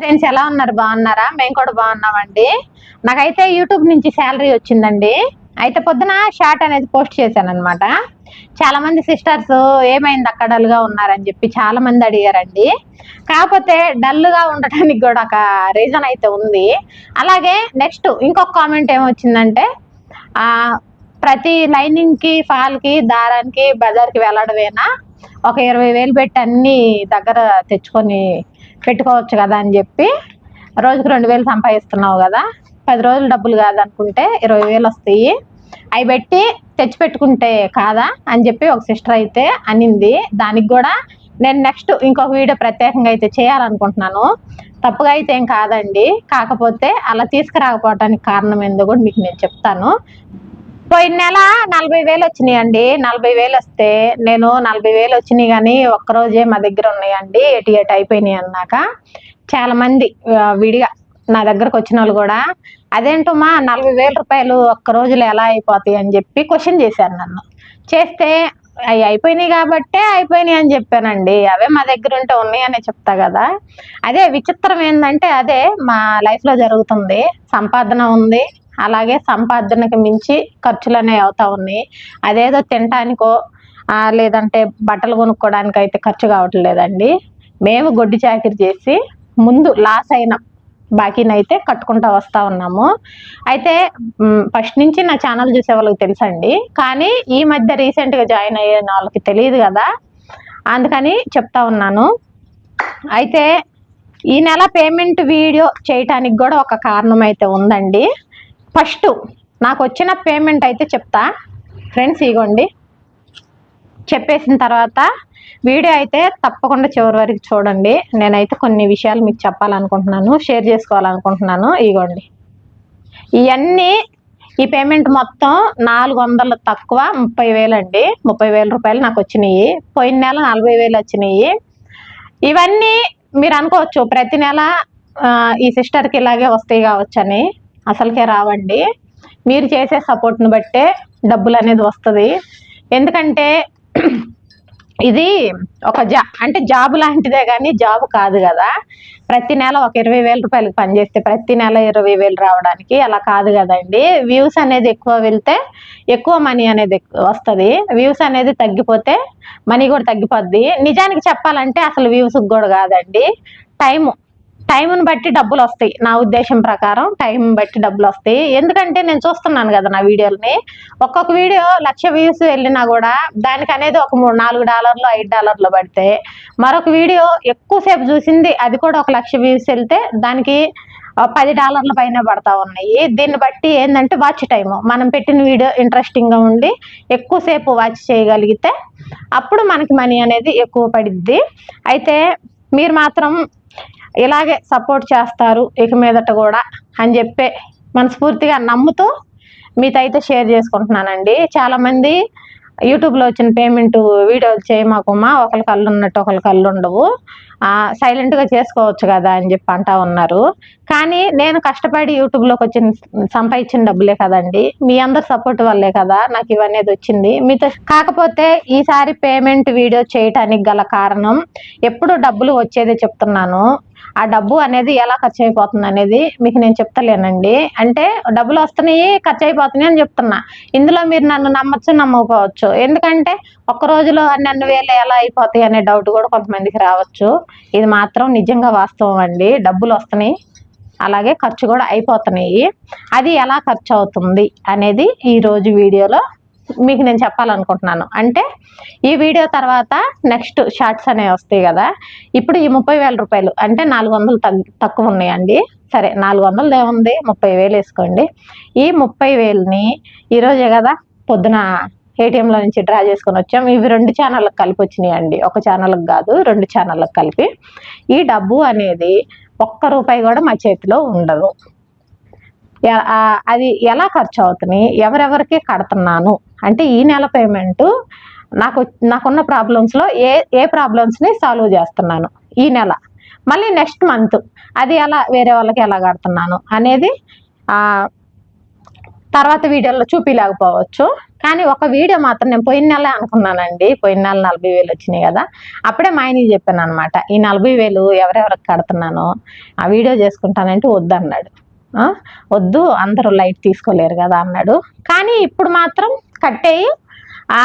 Friends ఎలా ఉన్నారు? బాగున్నారా? మేము కూడా బాగున్నామండి. నాకైతే యూట్యూబ్ నుంచి శాలరీ వచ్చిందండి. అయితే పొద్దున షార్ట్ అనేది పోస్ట్ చేశాను అనమాట చాలా మంది సిస్టర్స్ ఏమైంది అక్కడ డల్గా ఉన్నారని చెప్పి చాలా మంది అడిగారండి. కాకపోతే డల్గా ఉండటానికి కూడా ఒక రీజన్ అయితే ఉంది. అలాగే నెక్స్ట్ ఇంకొక కామెంట్ ఏమొచ్చిందంటే ప్రతి లైనింగ్కి ఫాల్కి దారానికి బజార్కి వెళ్ళడమేనా? ఒక ఇరవై వేలు పెట్టి అన్ని దగ్గర తెచ్చుకొని పెట్టుకోవచ్చు కదా అని చెప్పి రోజుకు రెండు వేలు సంపాదిస్తున్నావు కదా పది రోజులు డబ్బులు కాదనుకుంటే ఇరవై వేలు వస్తాయి. అవి పెట్టి తెచ్చి పెట్టుకుంటే కాదా అని చెప్పి ఒక సిస్టర్ అయితే అనింది. దానికి కూడా నేను నెక్స్ట్ ఇంకొక వీడియో ప్రత్యేకంగా అయితే చేయాలనుకుంటున్నాను. తప్పుగా అయితే ఏం కాదండి. కాకపోతే అలా తీసుకురాకపోవడానికి కారణం ఏందో కూడా మీకు నేను చెప్తాను. పోయిన నెల నలభై వేలు వచ్చినాయి అండి నలభై వేలు వస్తే నేను నలభై వేలు వచ్చినాయి కానీ ఒక్కరోజే మా దగ్గర ఉన్నాయండి. ఎటు ఎటు అయిపోయినాయి అన్నాక చాలా మంది విడిగా నా దగ్గరకు వచ్చిన వాళ్ళు కూడా అదేంటమ్మా నలభై వేల రూపాయలు ఒక్క రోజులో ఎలా అయిపోతాయి అని చెప్పి క్వశ్చన్ చేశారు నన్ను. చేస్తే అవి అయిపోయినాయి కాబట్టే అయిపోయినాయి అని చెప్పానండి. అవే మా దగ్గర ఉంటే ఉన్నాయనే చెప్తా కదా. అదే విచిత్రం ఏంటంటే అదే మా లైఫ్లో జరుగుతుంది. సంపాదన ఉంది. అలాగే సంపాదనకు మించి ఖర్చులు అనేవి అవుతా ఉన్నాయి. అదేదో తినటానికో లేదంటే బట్టలు కొనుక్కోవడానికి అయితే ఖర్చు కావట్లేదండి మేము గొడ్డి చాకిరి చేసి ముందు లాస్ అయిన బాకీని అయితే కట్టుకుంటూ వస్తూ ఉన్నాము. అయితే ఫస్ట్ నుంచి నా ఛానల్ చూసే వాళ్ళకి తెలుసండి. కానీ ఈ మధ్య రీసెంట్గా జాయిన్ అయిన వాళ్ళకి తెలియదు కదా. అందుకని చెప్తా ఉన్నాను. అయితే ఈ నెల పేమెంట్ వీడియో చేయటానికి కూడా ఒక కారణం అయితే ఉందండి. ఫస్ట్ నాకు వచ్చిన పేమెంట్ అయితే చెప్తా. ఫ్రెండ్స్ ఇగోండి. చెప్పేసిన తర్వాత వీడియో అయితే తప్పకుండా చివరి వరకు చూడండి. నేనైతే కొన్ని విషయాలు మీకు చెప్పాలనుకుంటున్నాను షేర్ చేసుకోవాలనుకుంటున్నాను. ఇగోండి. ఇవన్నీ ఈ పేమెంట్ మొత్తం నాలుగు వందలు తక్కువ ముప్పై వేలు అండి. ముప్పై వేల రూపాయలు నాకు వచ్చినాయి. పోయిన నెల నలభై వేలు వచ్చినాయి. ఇవన్నీ మీరు అనుకోవచ్చు ప్రతి నెల ఈ సిస్టర్కి ఇలాగే వస్తాయి కావచ్చు అని అసలుకే రావండి. మీరు చేసే సపోర్ట్ని బట్టే డబ్బులు అనేది వస్తుంది. ఎందుకంటే ఇది ఒక జా అంటే జాబ్ లాంటిదే కానీ జాబ్ కాదు కదా. ప్రతి నెల ఒక ఇరవై వేల రూపాయలకి పనిచేస్తే ప్రతి నెల ఇరవై వేలు రావడానికి అలా కాదు కదండి. వ్యూస్ అనేది ఎక్కువ వెళ్తే ఎక్కువ మనీ అనేది వస్తుంది. వ్యూస్ అనేది తగ్గిపోతే మనీ కూడా తగ్గిపోద్ది. నిజానికి చెప్పాలంటే అసలు వ్యూస్ కూడా కాదండి. టైము. టైంని బట్టి డబ్బులు వస్తాయి. నా ఉద్దేశం ప్రకారం టైం బట్టి డబ్బులు వస్తాయి. ఎందుకంటే నేను చూస్తున్నాను కదా నా వీడియోలని. ఒక్కొక్క వీడియో లక్ష వ్యూస్ వెళ్ళినా కూడా దానికి అనేది ఒక మూడు నాలుగు డాలర్లు ఐదు డాలర్లు పడితే మరొక వీడియో ఎక్కువసేపు చూసింది అది కూడా ఒక లక్ష వ్యూస్ వెళ్తే దానికి పది డాలర్ల పైన పడతా ఉన్నాయి. దీన్ని బట్టి ఏంటంటే వాచ్ టైం మనం పెట్టిన వీడియో ఇంట్రెస్టింగ్గా ఉండి ఎక్కువసేపు వాచ్ చేయగలిగితే అప్పుడు మనకి మనీ అనేది ఎక్కువ పడిద్ది. అయితే మీరు మాత్రం ఇలాగే సపోర్ట్ చేస్తారు ఇక మీదట కూడా అని చెప్పే మనస్ఫూర్తిగా నమ్ముతూ మీతో అయితే షేర్ చేసుకుంటున్నానండి చాలామంది యూట్యూబ్లో వచ్చిన పేమెంట్ వీడియోలు చేయమాకుమా ఒకరి కళ్ళు ఉన్నట్టు ఒకరి కళ్ళు ఉండవు. సైలెంట్గా చేసుకోవచ్చు కదా అని చెప్పి అంటా ఉన్నారు. కానీ నేను కష్టపడి యూట్యూబ్లోకి వచ్చిన సంపాదించిన డబ్బులే కదండి. మీ అందరు సపోర్ట్ వల్లే కదా నాకు ఇవన్నీ వచ్చింది. మీతో కాకపోతే ఈసారి పేమెంట్ వీడియో చేయటానికి గల కారణం ఎప్పుడు డబ్బులు వచ్చేదే చెప్తున్నాను. ఆ డబ్బు అనేది ఎలా ఖర్చు అయిపోతుంది అనేది మీకు నేను చెప్తలేనండి. అంటే డబ్బులు వస్తున్నాయి ఖర్చు అయిపోతున్నాయి అని చెప్తున్నా. ఇందులో మీరు నన్ను నమ్మచ్చు నమ్మకపోవచ్చు. ఎందుకంటే ఒక్క రోజులో నన్ను వేలు ఎలా అయిపోతాయి అనే డౌట్ కూడా కొంతమందికి రావచ్చు. ఇది మాత్రం నిజంగా వాస్తవం అండి. డబ్బులు వస్తున్నాయి అలాగే ఖర్చు కూడా అయిపోతున్నాయి. అది ఎలా ఖర్చు అవుతుంది అనేది ఈరోజు వీడియోలో మీకు నేను చెప్పాలనుకుంటున్నాను. అంటే ఈ వీడియో తర్వాత నెక్స్ట్ షార్ట్స్ అనేవి వస్తాయి కదా ఇప్పుడు ఈ ముప్పై వేల రూపాయలు అంటే నాలుగు వందలు తగ్గు తక్కువ ఉన్నాయండి. సరే నాలుగు వందలు ఏముంది ముప్పై వేలు వేసుకోండి. ఈ ముప్పై వేలని ఈరోజే కదా పొద్దున ఏటీఎంలో నుంచి డ్రా చేసుకొని వచ్చాం. ఇవి రెండు ఛానళ్ళకి కలిపి వచ్చినాయండి. ఒక ఛానల్కి కాదు రెండు ఛానళ్ళకి కలిపి. ఈ డబ్బు అనేది ఒక్క రూపాయి కూడా మా చేతిలో ఉండదు. అది ఎలా ఖర్చు అవుతుంది ఎవరెవరికి కడుతున్నాను? అంటే ఈ నెల పేమెంట్ నాకు నాకున్న ప్రాబ్లమ్స్లో ఏ ఏ ప్రాబ్లమ్స్ని సాల్వ్ చేస్తున్నాను ఈ నెల. మళ్ళీ నెక్స్ట్ మంత్ అది ఎలా వేరే వాళ్ళకి ఎలా కడుతున్నాను అనేది తర్వాత వీడియోలో చూపించలేకపోవచ్చు కానీ ఒక వీడియో మాత్రం నేను పోయిన నెల అనుకున్నానండి. పోయిన నెల నలభై వేలు వచ్చినాయి కదా. అప్పుడే మా ఆయనకి చెప్పాను అనమాట ఈ నలభై వేలు ఎవరెవరికి కడుతున్నాను? ఆ వీడియో చేసుకుంటానంటే వద్దన్నాడు. వద్దు అందరూ లైట్ తీసుకోలేరు కదా అన్నాడు. కానీ ఇప్పుడు మాత్రం కట్టేయి.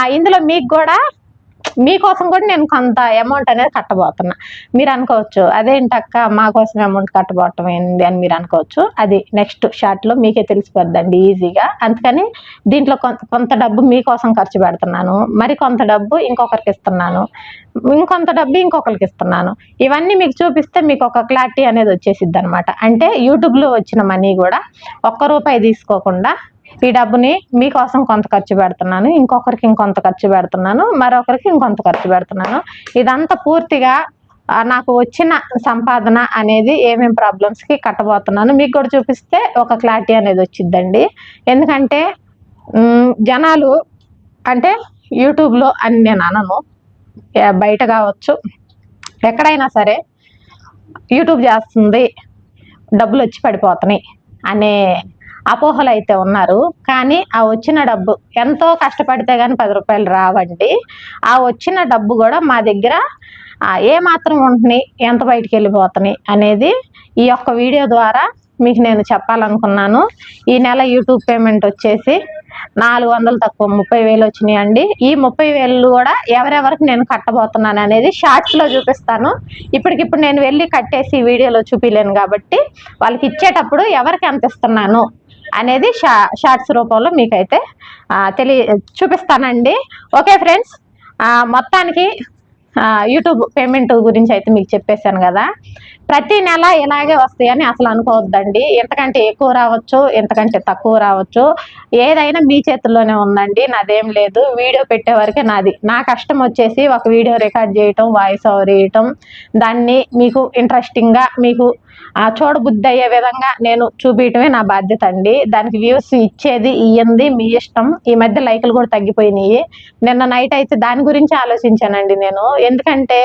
ఇందులో మీకు కూడా మీకోసం కూడా నేను కొంత అమౌంట్ అనేది కట్టబోతున్నా. మీరు అనుకోవచ్చు అదేంటక్క మా కోసం అమౌంట్ కట్టబోవటం ఏంది? అని మీరు అనుకోవచ్చు. అది నెక్స్ట్ షార్ట్లో మీకే తెలిసిపోద్దండి ఈజీగా. అందుకని దీంట్లో కొంత కొంత డబ్బు మీకోసం ఖర్చు పెడుతున్నాను. మరి కొంత డబ్బు ఇంకొకరికి ఇస్తున్నాను. ఇంకొంత డబ్బు ఇంకొకరికి ఇస్తున్నాను. ఇవన్నీ మీకు చూపిస్తే మీకు ఒక క్లారిటీ అనేది వచ్చేసిద్ది అనమాట అంటే యూట్యూబ్లో వచ్చిన మనీ కూడా ఒక్క రూపాయి తీసుకోకుండా ఈ డబ్బుని మీకోసం కొంత ఖర్చు పెడుతున్నాను ఇంకొకరికి ఇంకొంత ఖర్చు పెడుతున్నాను మరొకరికి ఇంకొంత ఖర్చు పెడుతున్నాను. ఇదంతా పూర్తిగా నాకు వచ్చిన సంపాదన అనేది ఏమేమి ప్రాబ్లమ్స్కి కట్టబోతున్నాను మీకు కూడా చూపిస్తే ఒక క్లారిటీ అనేది వచ్చిద్దండి. ఎందుకంటే జనాలు అంటే యూట్యూబ్లో అని నేను అనను. బయట కావచ్చు. ఎక్కడైనా సరే యూట్యూబ్ చేస్తుంది డబ్బులు వచ్చి పడిపోతున్నాయి అనే అపోహలు అయితే ఉన్నారు. కానీ ఆ వచ్చిన డబ్బు ఎంతో కష్టపడితే కానీ పది రూపాయలు రావండి. ఆ వచ్చిన డబ్బు కూడా మా దగ్గర ఏమాత్రం ఏ మాత్రం ఉంటున్నాయి ఎంత బయటికి వెళ్ళిపోతున్నాయి అనేది ఈ యొక్క వీడియో ద్వారా మీకు నేను చెప్పాలనుకున్నాను. ఈ నెల యూట్యూబ్ పేమెంట్ వచ్చేసి నాలుగు వందలు తక్కువ ముప్పై వేలు వచ్చినాయండి. ఈ ముప్పై వేలు కూడా ఎవరెవరికి నేను కట్టబోతున్నాను అనేది షార్ట్స్లో చూపిస్తాను. ఇప్పటికిప్పుడు నేను వెళ్ళి కట్టేసి వీడియోలో చూపించలేను కాబట్టి వాళ్ళకి ఇచ్చేటప్పుడు ఎవరికి ఎంత ఇస్తున్నాను అనేది షా షార్ట్స్ రూపంలో మీకైతే తెలియ చూపిస్తానండి. ఓకే ఫ్రెండ్స్ మొత్తానికి యూట్యూబ్ పేమెంట్ గురించి అయితే మీకు చెప్పేశాను కదా. ప్రతి నెల ఇలాగే వస్తాయని అసలు అనుకోవద్దండి. ఎంతకంటే ఎక్కువ రావచ్చు ఎంతకంటే తక్కువ రావచ్చు. ఏదైనా మీ చేతుల్లోనే ఉందండి నాదేం లేదు. వీడియో పెట్టే వరకే నాది. నా కష్టం వచ్చేసి ఒక వీడియో రికార్డ్ చేయటం వాయిస్ ఓవర్ వేయటం. దాన్ని మీకు ఇంట్రెస్టింగ్గా మీకు ఆ చూడబుద్ధి అయ్యే విధంగా నేను చూపించటమే నా బాధ్యత అండి. దానికి వ్యూస్ ఇచ్చేది ఇయ్యంది మీ ఇష్టం. ఈ మధ్య లైకులు కూడా తగ్గిపోయినాయి. నిన్న నైట్ అయితే దాని గురించి ఆలోచించానండి నేను. ఎందుకంటే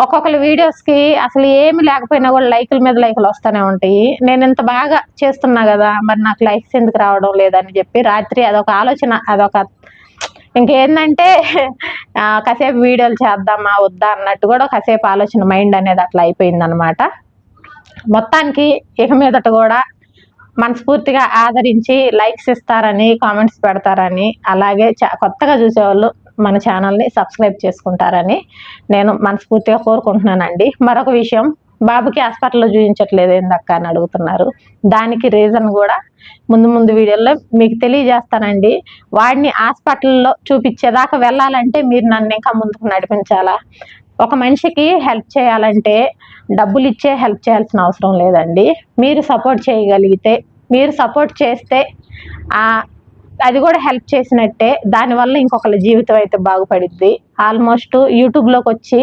ఒక్కొక్కరి వీడియోస్కి అసలు ఏమి లేకపోయినా కూడా లైకుల మీద లైకులు వస్తూనే ఉంటాయి. నేను ఇంత బాగా చేస్తున్నా కదా మరి నాకు లైక్స్ ఎందుకు రావడం లేదని చెప్పి రాత్రి అదొక ఆలోచన అదొక ఇంకేందంటే కాసేపు వీడియోలు చేద్దామా వద్దా అన్నట్టు కూడా కాసేపు ఆలోచన మైండ్ అనేది అట్లా అయిపోయింది అనమాట మొత్తానికి ఇక మీదట కూడా మనస్ఫూర్తిగా ఆదరించి లైక్స్ ఇస్తారని కామెంట్స్ పెడతారని అలాగే కొత్తగా చూసేవాళ్ళు మన ఛానల్ని సబ్స్క్రైబ్ చేసుకుంటారని నేను మనస్ఫూర్తిగా కోరుకుంటున్నానండి. మరొక విషయం బాబుకి హాస్పిటల్లో చూపించట్లేదు ఏందక్క అని అడుగుతున్నారు. దానికి రీజన్ కూడా ముందు ముందు వీడియోలో మీకు తెలియజేస్తానండి. వాడిని హాస్పిటల్లో చూపించేదాకా వెళ్ళాలంటే మీరు నన్ను ఇంకా ముందుకు నడిపించాలా? ఒక మనిషికి హెల్ప్ చేయాలంటే డబ్బులు ఇచ్చే హెల్ప్ చేయాల్సిన అవసరం లేదండి. మీరు సపోర్ట్ చేయగలిగితే మీరు సపోర్ట్ చేస్తే అది కూడా హెల్ప్ చేసినట్టే. దానివల్ల ఇంకొకరి జీవితం అయితే బాగుపడిద్ది. ఆల్మోస్ట్ యూట్యూబ్లోకి వచ్చి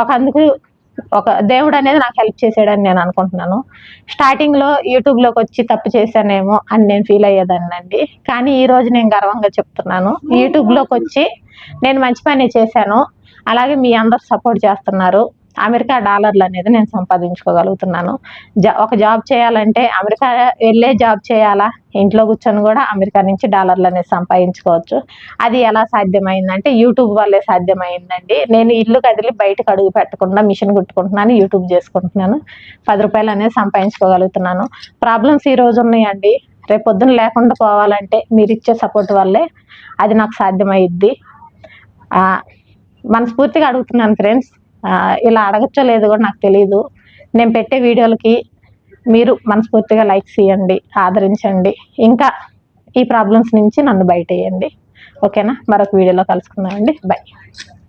ఒక అందుకు ఒక దేవుడు అనేది నాకు హెల్ప్ చేసాడని నేను అనుకుంటున్నాను. స్టార్టింగ్లో యూట్యూబ్లోకి వచ్చి తప్పు చేశానేమో అని నేను ఫీల్ అయ్యేదాన్నండి. కానీ ఈ రోజు నేను గర్వంగా చెప్తున్నాను. యూట్యూబ్లోకి వచ్చి నేను మంచి పని చేశాను. అలాగే మీ అందరు సపోర్ట్ చేస్తున్నారు. అమెరికా డాలర్లు అనేది నేను సంపాదించుకోగలుగుతున్నాను. జా ఒక జాబ్ చేయాలంటే అమెరికా వెళ్ళే జాబ్ చేయాలా? ఇంట్లో కూర్చొని కూడా అమెరికా నుంచి డాలర్లు అనేది సంపాదించుకోవచ్చు. అది ఎలా సాధ్యమైందంటే యూట్యూబ్ వల్లే సాధ్యమైందండి. నేను ఇల్లు కదిలి బయటకు అడుగు పెట్టకుండా మిషన్ కుట్టుకుంటున్నాను యూట్యూబ్ చేసుకుంటున్నాను. పది రూపాయలు అనేది సంపాదించుకోగలుగుతున్నాను. ప్రాబ్లమ్స్ ఈ రోజు ఉన్నాయండి. రేపు పొద్దున లేకుండా పోవాలంటే మీరు ఇచ్చే సపోర్ట్ వల్లే అది నాకు సాధ్యమైద్ది. మనస్ఫూర్తిగా అడుగుతున్నాను ఫ్రెండ్స్. ఇలా అడగచ్చో లేదో కూడా నాకు తెలియదు నేను పెట్టే వీడియోలకి మీరు మనస్ఫూర్తిగా లైక్స్ ఇవ్వండి ఆదరించండి. ఇంకా ఈ ప్రాబ్లమ్స్ నుంచి నన్ను బయట వేయండి ఓకేనా? మరొక వీడియోలో కలుసుకుందామండి. బై.